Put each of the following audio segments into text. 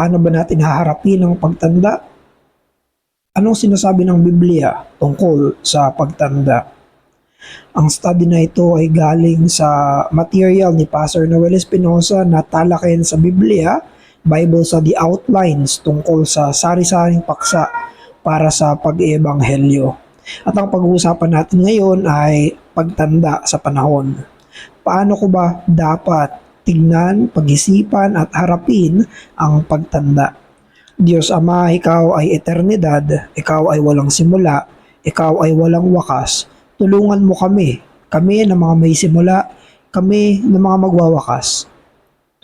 Paano ba natin haharapin ang pagtanda? Anong sinasabi ng Biblia tungkol sa pagtanda? Ang study na ito ay galing sa material ni Pastor Noel Espinosa na talakayan sa Biblia, Bible sa the outlines tungkol sa sari-saring paksa para sa pag-ebanghelyo. At ang pag-uusapan natin ngayon ay pagtanda sa panahon. Paano ko ba dapat tignan, pag-isipan at harapin ang pagtanda? Diyos Ama, Ikaw ay eternidad, Ikaw ay walang simula, Ikaw ay walang wakas. Tulungan mo kami, kami na mga may simula, kami na mga magwawakas.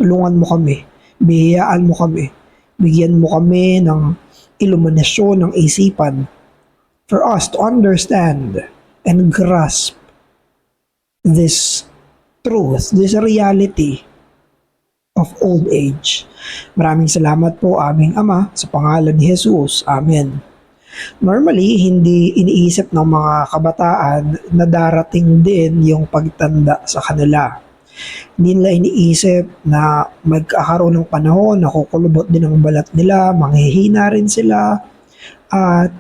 Tulungan mo kami, bihiyaan mo kami, bigyan mo kami ng iluminasyon ng isipan for us to understand and grasp this truth, this reality of old age. Maraming salamat po aming Ama sa pangalan ni Jesus. Amen. Normally, hindi iniisip ng mga kabataan na darating din yung pagtanda sa kanila. Hindi nila iniisip na magkakaroon ng panahon na kukulubot din ang balat nila, manghihina rin sila, at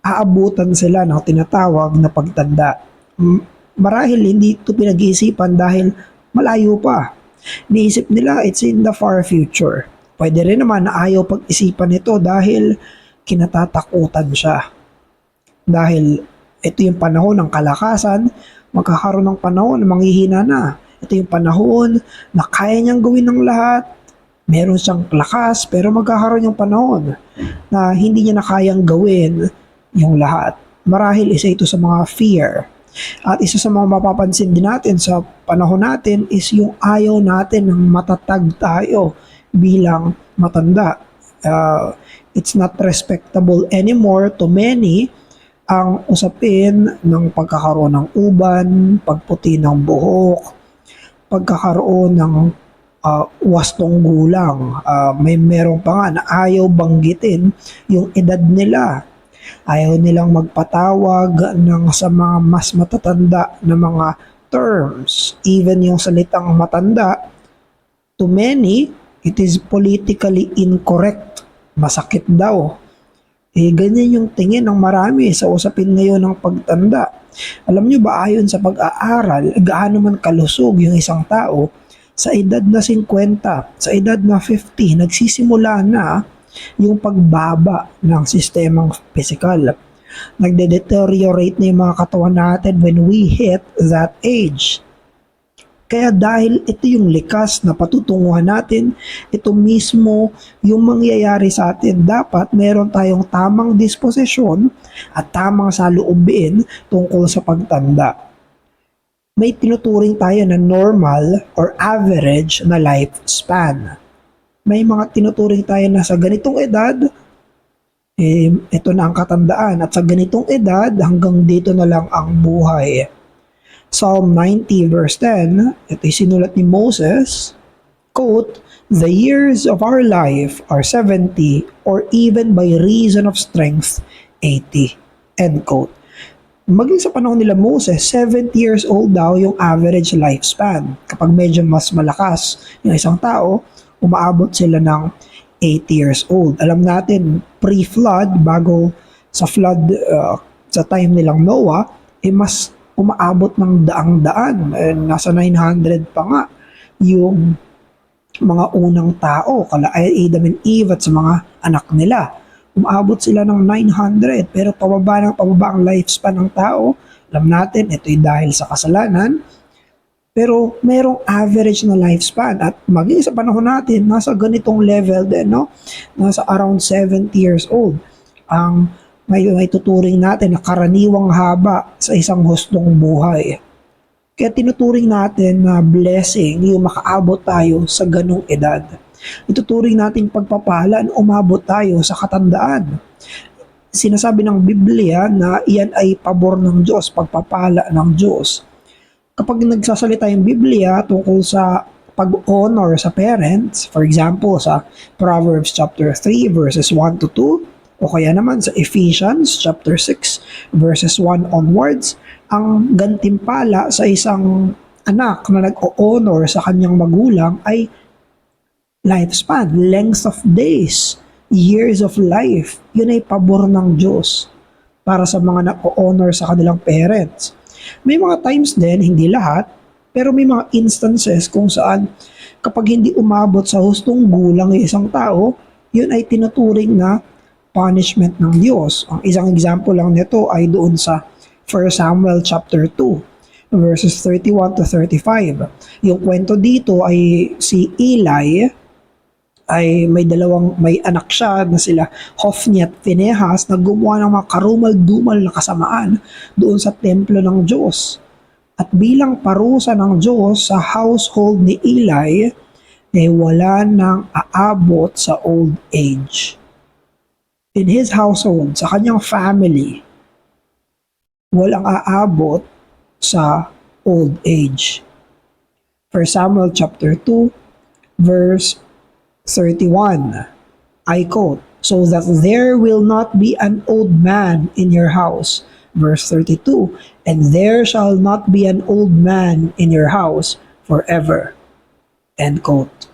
aabutan sila ng tinatawag na pagtanda. Marahil hindi ito pinag-iisipan dahil malayo pa. Niisip nila it's in the far future. Pwede rin naman na ayaw pag-isipan ito dahil kinatatakutan siya. Dahil ito yung panahon ng kalakasan, magkakaroon ng panahon na manghihina na. Ito yung panahon na kaya niyang gawin ng lahat. Meron siyang lakas pero magkakaroon yung panahon na hindi niya na kayang gawin yung lahat. Marahil isa ito sa mga fear. At isa sa mga mapapansin din natin sa panahon natin is yung ayaw natin ng matatag tayo bilang matanda. Uh, it's not respectable anymore to many ang usapin ng pagkakaroon ng uban, pagputi ng buhok, pagkakaroon ng uh, wastong gulang. Uh, may meron pa nga na ayaw banggitin yung edad nila. Ayaw nilang magpatawag ng sa mga mas matatanda na mga terms. Even yung salitang matanda, to many, it is politically incorrect. Masakit daw. Eh, ganyan yung tingin ng marami sa usapin ngayon ng pagtanda. Alam nyo ba, ayon sa pag-aaral, gaano man kalusog yung isang tao, sa edad na 50, sa edad na 50, nagsisimula na yung pagbaba ng sistemang physical. Nagde-deteriorate na yung mga katawan natin when we hit that age. Kaya dahil ito yung likas na patutunguhan natin, ito mismo yung mangyayari sa atin. Dapat meron tayong tamang disposisyon at tamang saluubin tungkol sa pagtanda. May tinuturing tayo na normal or average na lifespan may mga tinuturing tayo na sa ganitong edad, eh, ito na ang katandaan. At sa ganitong edad, hanggang dito na lang ang buhay. Psalm 90 verse 10, ito ay sinulat ni Moses, quote, The years of our life are 70 or even by reason of strength, 80. End quote. Maging sa panahon nila Moses, 70 years old daw yung average lifespan. Kapag medyo mas malakas yung isang tao, umaabot sila ng 80 years old. Alam natin, pre-flood, bago sa flood, uh, sa time nilang Noah, eh mas umaabot ng daang-daan. Eh, nasa 900 pa nga yung mga unang tao, kala Adam and Eve at sa mga anak nila. Umaabot sila ng 900 pero pababa ng pababa ang lifespan ng tao. Alam natin, ito'y dahil sa kasalanan pero merong average na lifespan at maging sa panahon natin, nasa ganitong level din, no? Nasa around 70 years old. Ang may, may tuturing natin na karaniwang haba sa isang hustong buhay. Kaya tinuturing natin na blessing yung makaabot tayo sa ganong edad. Ituturing natin pagpapala na umabot tayo sa katandaan. Sinasabi ng Biblia na iyan ay pabor ng Diyos, pagpapala ng Diyos kapag nagsasalita yung Biblia tungkol sa pag-honor sa parents, for example, sa Proverbs chapter 3 verses 1 to 2, o kaya naman sa Ephesians chapter 6 verses 1 onwards, ang gantimpala sa isang anak na nag-honor sa kanyang magulang ay lifespan, length of days, years of life. Yun ay pabor ng Diyos para sa mga na-honor sa kanilang parents. May mga times din, hindi lahat, pero may mga instances kung saan kapag hindi umabot sa hustong gulang ng isang tao, yun ay tinuturing na punishment ng Diyos. Ang isang example lang nito ay doon sa 1 Samuel chapter 2 verses 31 to 35. Yung kwento dito ay si Eli ay may dalawang may anak siya na sila Hophni at Phinehas na gumawa ng mga karumal-dumal na kasamaan doon sa templo ng Diyos. At bilang parusa ng Diyos sa household ni Eli, eh wala nang aabot sa old age. In his household, sa kanyang family, walang aabot sa old age. 1 Samuel chapter 2, verse 31. I quote, So that there will not be an old man in your house. Verse 32. And there shall not be an old man in your house forever. End quote.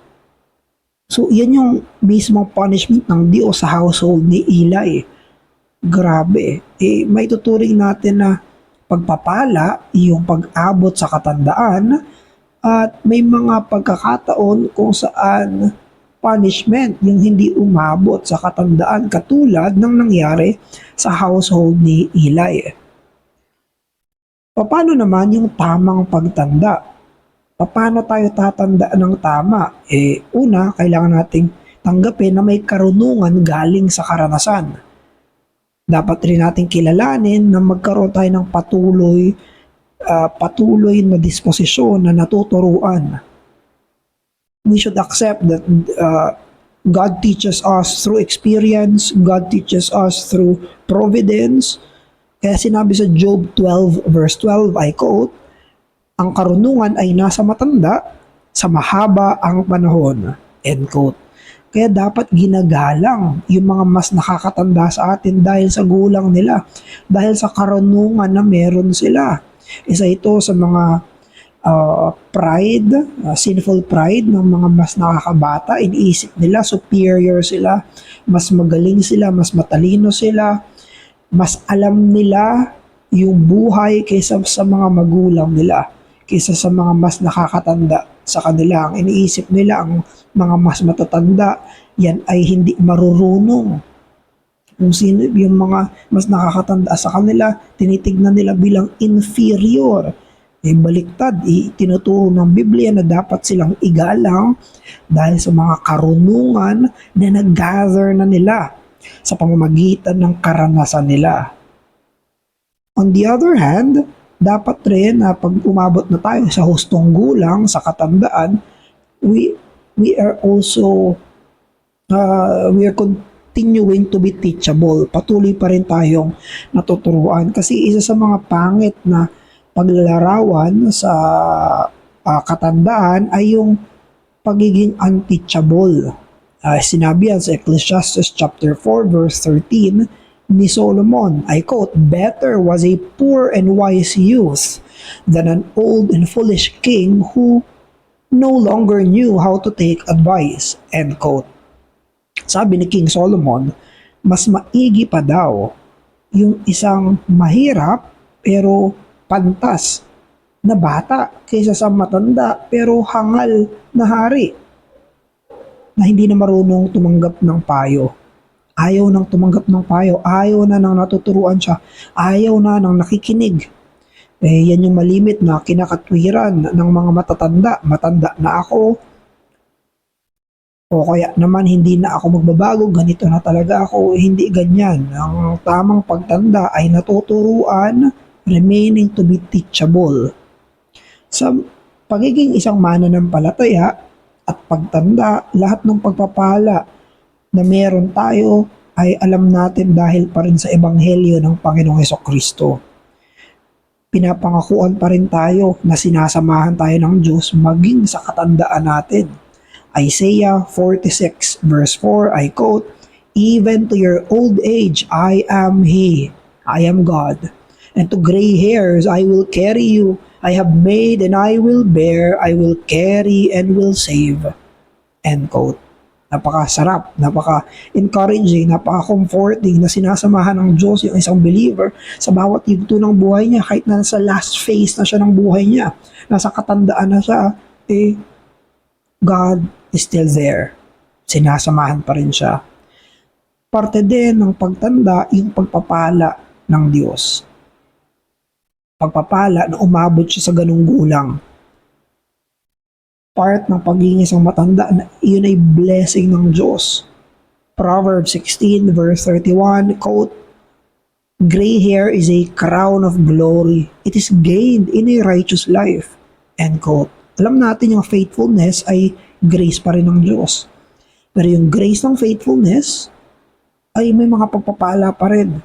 So, yan yung mismong punishment ng Diyos sa household ni Eli. Grabe. Eh, may tuturing natin na pagpapala, yung pag-abot sa katandaan, at may mga pagkakataon kung saan punishment yung hindi umabot sa katandaan katulad ng nangyari sa household ni Eli. Paano naman yung tamang pagtanda? Paano tayo tatanda ng tama? Eh, una, kailangan nating tanggapin na may karunungan galing sa karanasan. Dapat rin nating kilalanin na magkaroon tayo ng patuloy ah, patuloy na disposisyon na natuturuan. We should accept that uh, God teaches us through experience, God teaches us through providence. Kaya sinabi sa Job 12 verse 12, I quote, ang karunungan ay nasa matanda, sa mahaba ang panahon. End quote. Kaya dapat ginagalang yung mga mas nakakatanda sa atin dahil sa gulang nila, dahil sa karunungan na meron sila. Isa ito sa mga uh, pride, uh, sinful pride ng mga mas nakakabata. Iniisip nila superior sila, mas magaling sila, mas matalino sila, mas alam nila yung buhay kaysa sa mga magulang nila, kaysa sa mga mas nakakatanda sa kanila. Ang iniisip nila, ang mga mas matatanda, yan ay hindi marurunong. Kung sino yung mga mas nakakatanda sa kanila, tinitignan nila bilang inferior. Eh, baliktad, eh, tinuturo ng Biblia na dapat silang igalang dahil sa mga karunungan na nag-gather na nila sa pamamagitan ng karanasan nila. On the other hand, dapat rin na pag umabot na tayo sa hustong gulang, sa katandaan, we we are also uh, we are continuing to be teachable. Patuloy pa rin tayong natuturuan kasi isa sa mga pangit na paglalarawan sa uh, katandaan ay yung pagiging unteachable. Uh, sinabi yan sa Ecclesiastes chapter 4 verse 13 ni Solomon. I quote, Better was a poor and wise youth than an old and foolish king who no longer knew how to take advice. End quote. Sabi ni King Solomon, mas maigi pa daw yung isang mahirap pero pantas na bata kaysa sa matanda pero hangal na hari na hindi na marunong tumanggap ng payo. Ayaw nang tumanggap ng payo, ayaw na nang natuturuan siya, ayaw na nang nakikinig. Eh, yan yung malimit na kinakatwiran ng mga matatanda. Matanda na ako. O kaya naman hindi na ako magbabago, ganito na talaga ako. Hindi ganyan. Ang tamang pagtanda ay natuturuan, remaining to be teachable. Sa pagiging isang mananampalataya at pagtanda, lahat ng pagpapala na meron tayo ay alam natin dahil pa rin sa ebanghelyo ng Panginoong Heso Kristo. Pinapangakuan pa rin tayo na sinasamahan tayo ng Diyos maging sa katandaan natin. Isaiah 46 verse 4, I quote, Even to your old age I am He, I am God, and to gray hairs I will carry you. I have made and I will bear, I will carry and will save. End quote. napakasarap, napaka-encouraging, napaka-comforting na sinasamahan ng Diyos yung isang believer sa bawat yugto ng buhay niya kahit na sa last phase na siya ng buhay niya, nasa katandaan na siya, eh, God is still there. Sinasamahan pa rin siya. Parte din ng pagtanda yung pagpapala ng Diyos. Pagpapala na umabot siya sa ganung gulang part ng pagiging isang matanda na iyon ay blessing ng Diyos. Proverbs 16 verse 31 quote, Gray hair is a crown of glory. It is gained in a righteous life. End quote. Alam natin yung faithfulness ay grace pa rin ng Diyos. Pero yung grace ng faithfulness ay may mga pagpapala pa rin.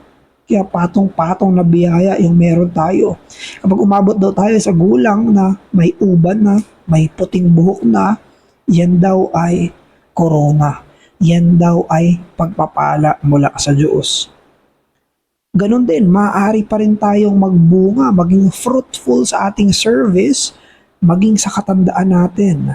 Kaya patong-patong na biyaya yung meron tayo. Kapag umabot daw tayo sa gulang na may uban na, may puting buhok na, yan daw ay corona. Yan daw ay pagpapala mula sa Diyos. Ganon din, maaari pa rin tayong magbunga, maging fruitful sa ating service, maging sa katandaan natin.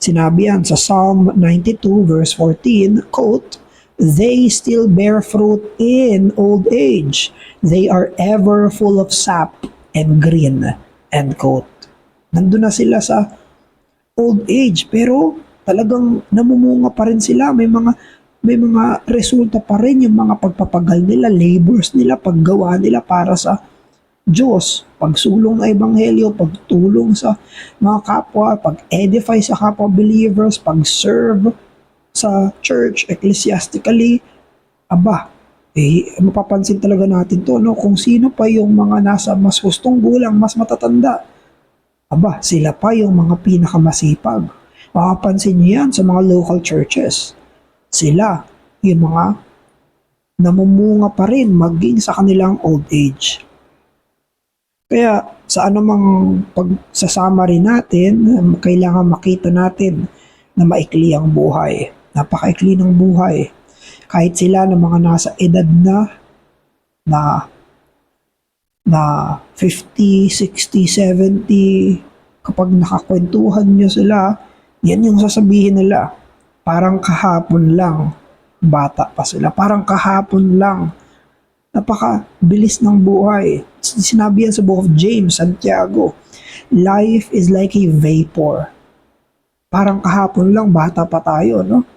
Sinabi yan sa Psalm 92 verse 14, quote, They still bear fruit in old age. They are ever full of sap and green. End quote. Nandun na sila sa old age pero talagang namumunga pa rin sila. May mga may mga resulta pa rin yung mga pagpapagal nila, labors nila, paggawa nila para sa Diyos, pagsulong ng ebanghelyo, pagtulong sa mga kapwa, pag-edify sa kapwa believers, pag-serve sa church, ecclesiastically, aba, eh, mapapansin talaga natin to, no? Kung sino pa yung mga nasa mas hustong gulang, mas matatanda, aba, sila pa yung mga pinakamasipag. Mapapansin niyo yan sa mga local churches. Sila, yung mga namumunga pa rin maging sa kanilang old age. Kaya sa anumang pagsasama rin natin, kailangan makita natin na maikli ang buhay napakaikli ng buhay. Kahit sila ng mga nasa edad na na na 50, 60, 70, kapag nakakwentuhan nyo sila, yan yung sasabihin nila. Parang kahapon lang, bata pa sila. Parang kahapon lang. Napaka bilis ng buhay. Sinabi yan sa book of James, Santiago. Life is like a vapor. Parang kahapon lang, bata pa tayo, no?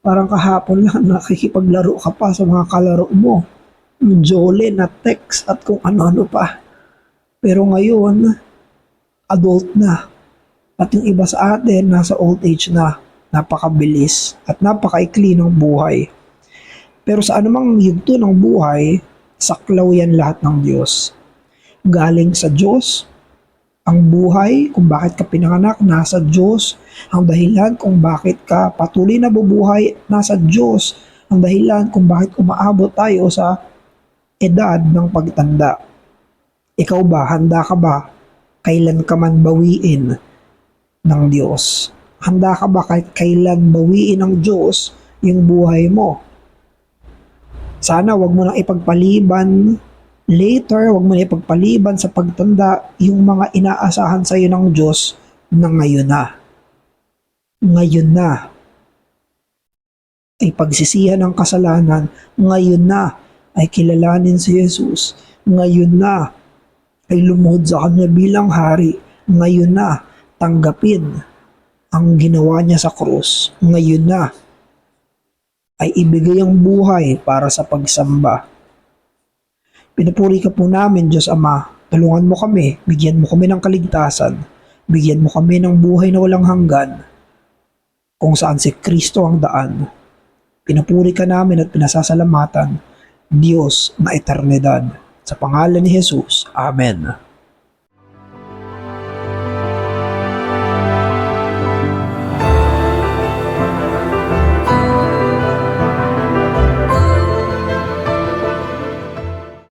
Parang kahapon lang nakikipaglaro ka pa sa mga kalaro mo. Jole na text at kung ano-ano pa. Pero ngayon, adult na. At yung iba sa atin, nasa old age na. Napakabilis at napakaikli ng buhay. Pero sa anumang yugto ng buhay, saklaw yan lahat ng Diyos. Galing sa Diyos, ang buhay, kung bakit ka pinanganak, nasa Diyos. Ang dahilan kung bakit ka patuloy na bubuhay, nasa Diyos. Ang dahilan kung bakit umaabot tayo sa edad ng pagtanda. Ikaw ba, handa ka ba, kailan ka man bawiin ng Diyos? Handa ka ba kahit kailan bawiin ng Diyos yung buhay mo? Sana wag mo nang ipagpaliban Later, huwag mo na ipagpaliban sa pagtanda yung mga inaasahan sa iyo ng Diyos na ngayon na. Ngayon na. Ay pagsisihan ng kasalanan, ngayon na ay kilalanin si Jesus. Ngayon na ay lumuhod sa kanya bilang hari. Ngayon na tanggapin ang ginawa niya sa krus. Ngayon na ay ibigay ang buhay para sa pagsamba Pinupuri ka po namin, Diyos Ama. Tulungan mo kami, bigyan mo kami ng kaligtasan, bigyan mo kami ng buhay na walang hanggan, kung saan si Kristo ang daan. Pinupuri ka namin at pinasasalamatan, Diyos na eternidad. Sa pangalan ni Jesus, Amen.